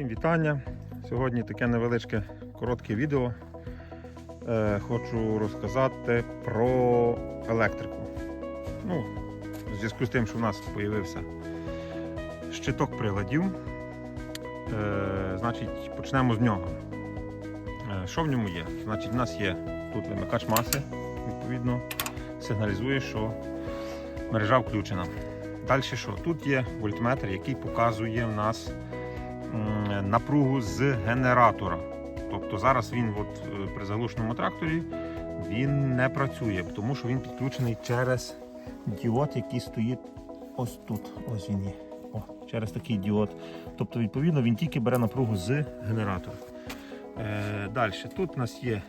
Всім вітання. Сьогодні таке невеличке коротке відео. Е, хочу розказати про електрику. Ну, в зв'язку з тим, що в нас з'явився щиток приладів. Е, значить, почнемо з нього. Е, що в ньому є? Значить, в нас є тут вимикач маси, відповідно, сигналізує, що мережа включена. Далі що? Тут є вольтметр, який показує в нас напругу з генератора. Тобто зараз він от, е, при заглушеному тракторі він не працює, тому що він підключений через діод, який стоїть ось тут. Ось він є. О, через такий діод. Тобто, відповідно, він тільки бере напругу з генератора. Е, Далі, тут у нас є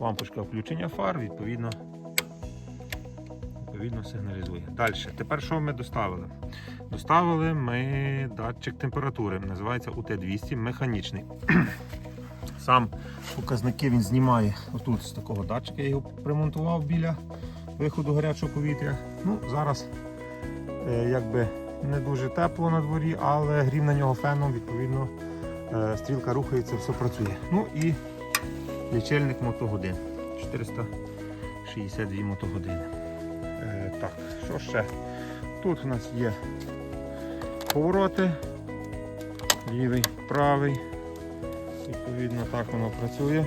лампочка включення фар, відповідно, відповідно сигналізує. Далі, тепер що ми доставили? Доставили ми датчик температури, називається УТ-200 механічний. Сам показники він знімає отут з такого датчика, я його примонтував біля виходу гарячого повітря. Ну, Зараз е, якби не дуже тепло на дворі, але грів на нього феном, відповідно, е, стрілка рухається, все працює. Ну і лічильник мотогодин. 462 мотогодини. Е, так, що ще? Тут у нас є повороти, лівий, правий. Відповідно, так воно працює.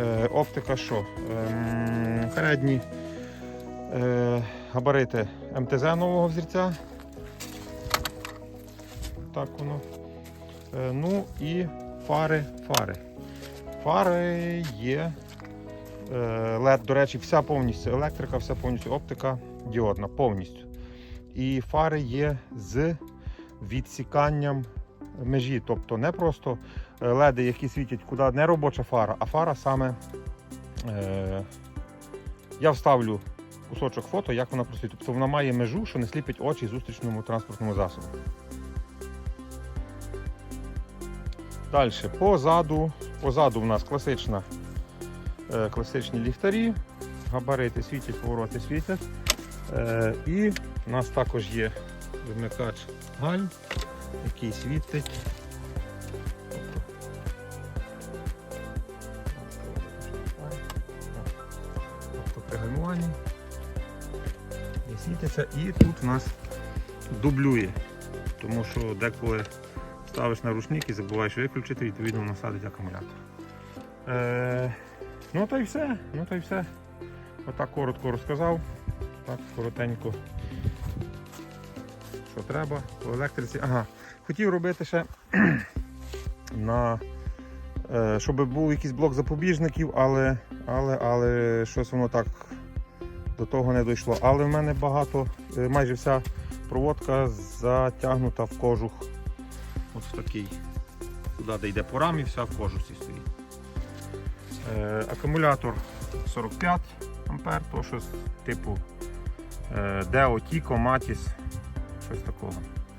Е, оптика що? Ем, передні е, габарити МТЗ нового взірця. Так воно. Е, ну і фари, фари. Фари є. Е, LED, до речі, вся повністю електрика, вся повністю оптика діодна, повністю. І фари є з відсіканням межі. Тобто не просто леди, які світять куди не робоча фара, а фара саме. Е, я вставлю кусочок фото, як вона просвітить. Тобто вона має межу, що не сліпить очі зустрічному транспортному засобу. Далі, позаду, позаду в нас класична, класичні ліхтарі, габарити світять, повороти світять. Е, і в нас також є вимикач гальм, який світить. При гальмуванні і світиться. І тут у нас дублює, тому що деколи ставиш на рушник і забуваєш виключити, відповідно воно садить акумулятор. Ну та й все. Ну та й все. Отак коротко розказав. Так, коротенько. Що треба по електриці. Ага. Хотів робити ще на е, щоб був якийсь блок запобіжників, але, але, але щось воно так до того не дійшло. Але в мене багато, е, майже вся проводка затягнута в кожух. От в такий. Туди, де йде по рамі, вся в кожусі стоїть. Е, акумулятор 45 ампер, то щось типу е, Deo, Tico, Matis, щось такого.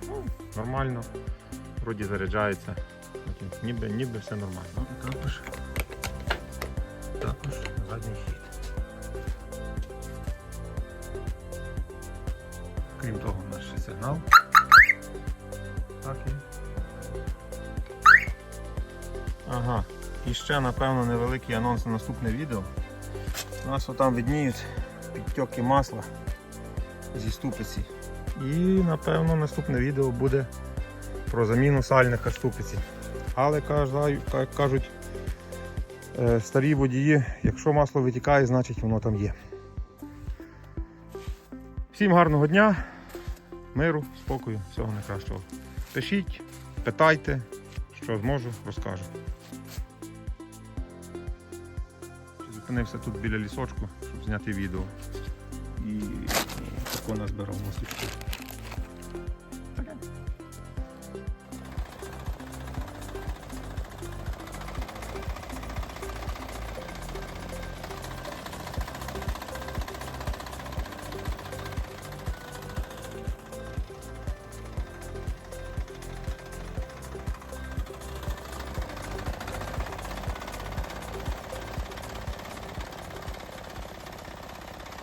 Ну, нормально, вроді заряджається. Ніби, ніби все нормально. Також, також задній хід. Крім того, ще сигнал. Так і. Ага. І ще, напевно, невеликий анонс на наступне відео. У нас отам видніють підтьоки масла зі ступиці. І напевно наступне відео буде про заміну сальника ступиці. Але кажуть е, старі водії, якщо масло витікає, значить воно там є. Всім гарного дня, миру, спокою, всього найкращого. Пишіть, питайте, що зможу, розкажу. Зупинився тут біля лісочку, щоб зняти відео. І ну, тако назбирав мостичку.